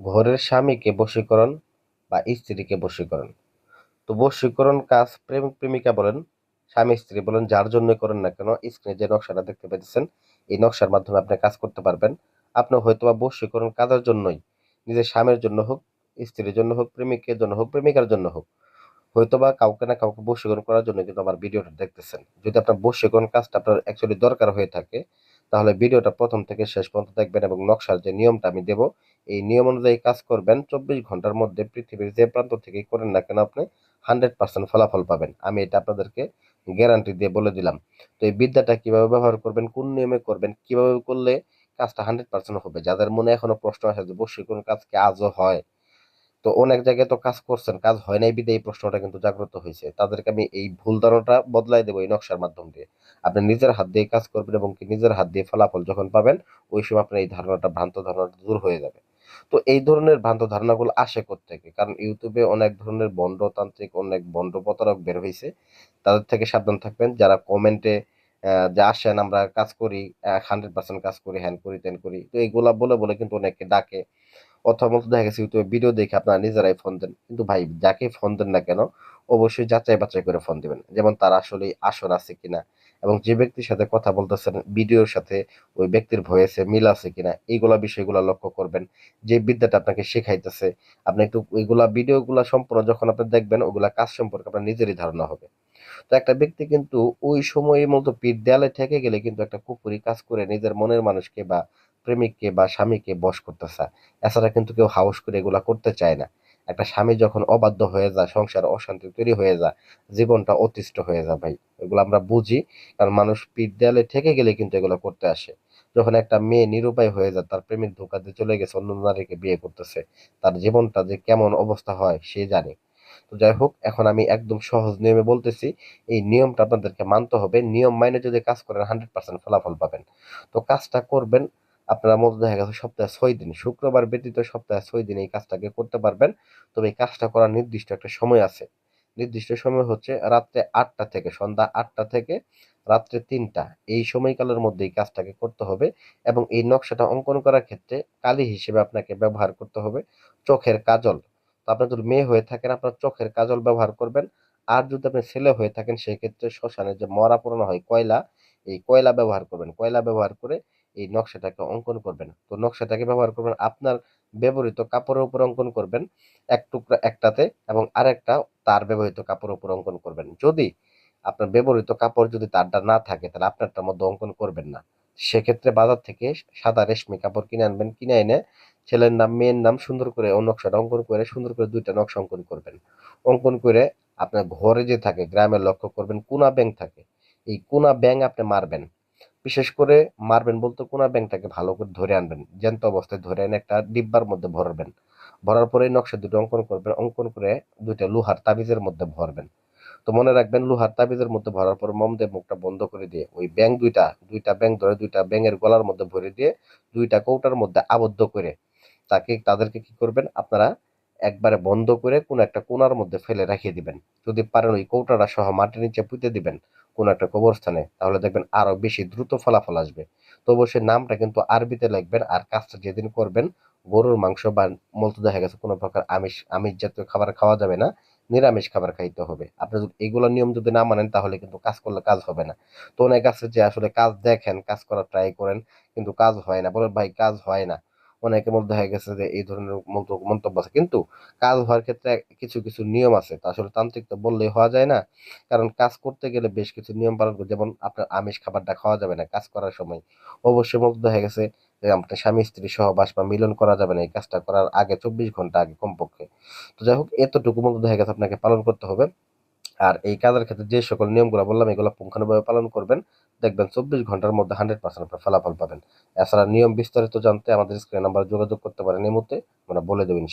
ঘরের স্বামীকে বশীকরণ বা স্ত্রীকে বশীকরণ। তো বশীকরণ কাজ প্রেমিক প্রেমিকা বলেন, স্বামী স্ত্রী বলেন, যার জন্য করেন না কেন স্ক্রিনে যে নকশাটা দেখতে পাচ্ছেন এই নকশার মাধ্যমে আপনি কাজ করতে পারবেন। আপনি হয়তো বা বশীকরণ কাজের জন্যই, নিজের স্বামীর জন্য হোক, স্ত্রীর জন্য হোক, প্রেমিকের জন্য হোক, প্রেমিকার জন্য হোক হয়তো বা কাউকে না কাউকে বশীকরণ করার জন্য কিন্তু আমার ভিডিওটা দেখতেছেন। যদি আপনার বশীকরণ কাজটা আপনার অ্যাকচুয়ালি দরকার হয়ে থাকে তাহলে ভিডিওটা প্রথম থেকে শেষ পর্যন্ত দেখবেন এবং নকশার যে নিয়মটা আমি দেব, এই নিয়ম অনুযায়ী কাজ করবেন, চব্বিশ ঘণ্টার মধ্যে পৃথিবীর যে প্রান্ত থেকেই করেন না কেন আপনি হান্ড্রেড পার্সেন্ট ফলাফল পাবেন। আমি এটা আপনাদেরকে গ্যারান্টি দিয়ে বলে দিলাম। তো এই বিদ্যাটা কীভাবে ব্যবহার করবেন, কোন নিয়মে করবেন, কীভাবে করলে কাজটা হান্ড্রেড পার্সেন্ট হবে? যাদের মনে এখনও প্রশ্ন আসে যে বশীকরণ কাজ কি আজও হয় তো অনেক জায়গায় তো কাজ করছেন, কাজ হয় নাই বিদে এই প্রশ্নটা কিন্তু জাগ্রত হয়েছে। তাদেরকে আমি এই ভুল ধারণাটা বদলাই দেবো এই নকশার মাধ্যম দিয়ে। আপনি নিজের হাত দিয়ে কাজ করবেন এবং নিজের হাত দিয়ে ফলাফল যখন পাবেন, ওই সময় আপনার এই ধারণাটা, ভ্রান্ত ধারণাটা দূর হয়ে যাবে। তো এই ধরনের ভ্রান্ত ধারণাগুলো আসে থেকে কারণ ইউটিউবে অনেক ধরনের বন্ডতান্ত্রিক অনেক বন্ড প্রতারক বের হয়েছে তাদের থেকে সাবধান থাকবেন। যারা কমেন্টে যে আসেন, আমরা কাজ করি হান্ড্রেড পার্সেন্ট কাজ করি, হ্যান করি তেন করি, তো এইগুলা বলে বলে কিন্তু অনেকে ডাকে। অথবা দেখা গেছে, ইউটিউবে ভিডিও দেখে আপনারা নিজেরাই ফোন দেন। কিন্তু ভাই, যাকে ফোন দেন না কেন, অবশ্যই যাচাই বাছাই করে ফোন দিবেন। যেমন তার আসলে আসর আছে কিনা এবং যে ব্যক্তির সাথে কথা বলতেছেন ভিডিওর সাথে ওই ব্যক্তির ভয়েসে মিল আছে কিনা, এইগুলা বিষয়গুলো লক্ষ্য করবেন। যে বিদ্যাটা আপনাকে শেখাইতেছে, আপনি একটু ওইগুলা ভিডিওগুলো সম্পূর্ণ যখন আপনি দেখবেন, ওগুলা কাজ সম্পর্কে আপনার নিজেরই ধারণা হবে। তো একটা ব্যক্তি কিন্তু ওই সময়ের মতো পিঠ দেয়ালে ঠেকে গেলে কিন্তু একটা কুকুরি কাজ করে নিজের মনের মানুষকে বা প্রেমিককে বা স্বামীকে বশ করতে চায় এছাড়া কিন্তু কেউ হাউস করে এগুলা করতে চায় না। একটা স্বামী যখন অবাধ্য হয়ে যায়, সংসার অশান্তি তৈরি হয়ে যায়, জীবনটা অতিষ্ঠ হয়ে যায় ভাই। এগুলো আমরা বুঝি, কারণ মানুষ পিঠ দেয়ালে ঠেকে গেলে কিন্তু এগুলো করতে আসে। যখন একটা মেয়ে নিরুপায় হয়ে যায়, তার প্রেমিক ধোকা দিয়ে চলে গেছে, অন্য নারীকে বিয়ে করতেছে, তার জীবনটা যে কেমন অবস্থা হয় সে জানে। তো যাই হোক, এখন আমি একদম সহজ নিয়মে বলতেছি, এই নিয়মটা আপনাদেরকে মানতে হবে। নিয়ম মাইনে যদি কাজ করেন হান্ড্রেড পার্সেন্ট ফলাফল পাবেন। তো কাজটা করবেন, আপনারা মধ্যে দেখা গেছে সপ্তাহে ছয় দিন, শুক্রবার ব্যতীত সপ্তাহে ছয় দিন এই কাজটাকে করতে পারবেন। তবে এই কাজটা করার নির্দিষ্ট একটা সময় আছে। নির্দিষ্ট সময় হচ্ছে রাত্রে আটটা থেকে, সন্ধ্যা আটটা থেকে রাত্রে তিনটা। এই সময়কালের মধ্যে এই কাজটাকে করতে হবে এবং এই নকশাটা অঙ্কন করার ক্ষেত্রে কালি হিসেবে আপনাকে ব্যবহার করতে হবে চোখের কাজল। তো আপনার যদি মেয়ে হয়ে থাকেন, আপনার চোখের কাজল ব্যবহার করবেন। আর যদি আপনি ছেলে হয়ে থাকেন, সেক্ষেত্রে শ্মশানে যে মরা পুরানো হয় কয়লা, এই কয়লা ব্যবহার করবেন। কয়লা ব্যবহার করে এই নকশাটাকে অঙ্কন করবেন। তো নকশাটাকে ব্যবহার করবেন, আপনার ব্যবহৃত কাপড়ের উপর অঙ্কন করবেন, এক টুকরা একটাতে, এবং আরেকটা তার ব্যবহৃত কাপড়ের উপর অঙ্কন করবেন। যদি আপনার ব্যবহৃত কাপড় যদি তারটা না থাকে, তাহলে আপনারটার মধ্যে অঙ্কন করবেন না। সেক্ষেত্রে বাজার থেকে সাদা রেশমি কাপড় কিনে আনবেন, কিনে এনে ছেলের নাম, মেয়ের নাম সুন্দর করে ও নকশাটা অঙ্কন করে সুন্দর করে দুইটা নকশা অঙ্কন করবেন। অঙ্কন করে আপনার ঘরে যে থাকে, গ্রামে লক্ষ্য করবেন কোনা ব্যাংক থাকে, এই কোনা ব্যাংক আপনি মারবেন। বিশেষ করে মারবেন বলতে কোনা ব্যাংকটাকে ভালো করে ধরে আনবেন, জ্যান্ত অবস্থায় ধরে এনে একটা ডিব্বার মধ্যে ভরবেন। ভরার পরে নকশা দুটো অঙ্কন করবেন, অঙ্কন করে দুইটা লোহার তাবিজের মধ্যে ভরবেন। তো মনে রাখবেন, লোহার তাবিজের মধ্যে ভরার পর মম মুখটা বন্ধ করে দিয়ে ওই ব্যাং দুইটা দুইটা ব্যাং ধরে দুইটা ব্যাঙের গলার মধ্যে ভরে দিয়ে দুইটা কৌটার মধ্যে আবদ্ধ করে তাকে, তাদেরকে কি করবেন? আপনারা একবারে বন্ধ করে কোনো একটা কোনার মধ্যে ফেলে রাখিয়ে দিবেন। যদি পারেন ওই কৌটাটা সহ মাটির নিচে পুঁতে দিবেন কোনো একটা কবরস্থানে, তাহলে দেখবেন আরও বেশি দ্রুত ফলাফল আসবে। তো অবশ্যই নামটা কিন্তু আরবিতে লিখবেন আর কাজটা যেদিন করবেন, গরুর মাংস বা মূলত দেখা গেছে কোনো প্রকার আমিষ আমিষ জাতীয় খাবার খাওয়া যাবে না, নিরামিষ খাবার খাইতে হবে। আপনি যদি এগুলো নিয়ম যদি না মানেন, তাহলে কিন্তু কাজ করলে কাজ হবে না। তো অনেক আছে যে আসলে কাজ দেখেন, কাজ করার ট্রাই করেন, কিন্তু কাজ হয় না। বলেন ভাই, কাজ হয় না। অনেকের মধ্যে হয়ে গেছে যে এই ধরনের মন্তব্য আছে। কিন্তু কাজ হওয়ার ক্ষেত্রে কিছু কিছু নিয়ম আছে। তা আসলে তান্ত্রিক তো বললেই হওয়া যায় না। কারণ কাজ করতে গেলে বেশ কিছু নিয়ম পালন যেমন আপনার আমিষ খাবারটা খাওয়া যাবে না কাজ করার সময়। অবশ্যই মধ্যে হয়ে গেছে যে আপনার স্বামী, স্ত্রী সহবাস বা মিলন করা যাবে না। এই কাজটা করার আগে চব্বিশ ঘণ্টা আগে কমপক্ষে। তো যাই হোক, এতটুকু মধ্যে হয়ে গেছে। আপনাকে পালন করতে হবে। আর এই কাজের ক্ষেত্রে যে সকল নিয়মগুলো বললাম, এগুলো পুঙ্খানুভাবে পালন করবেন। দেখবেন চব্বিশ ঘণ্টার মধ্যে হান্ড্রেড পার্সেন্ট আপনার ফলাফল পাবেন। এছাড়া নিয়ম বিস্তারিত জানতে আমাদের স্ক্রিন নাম্বার যোগাযোগ করতে পারেন। এই মুহূর্তে আমরা বলে দেবেন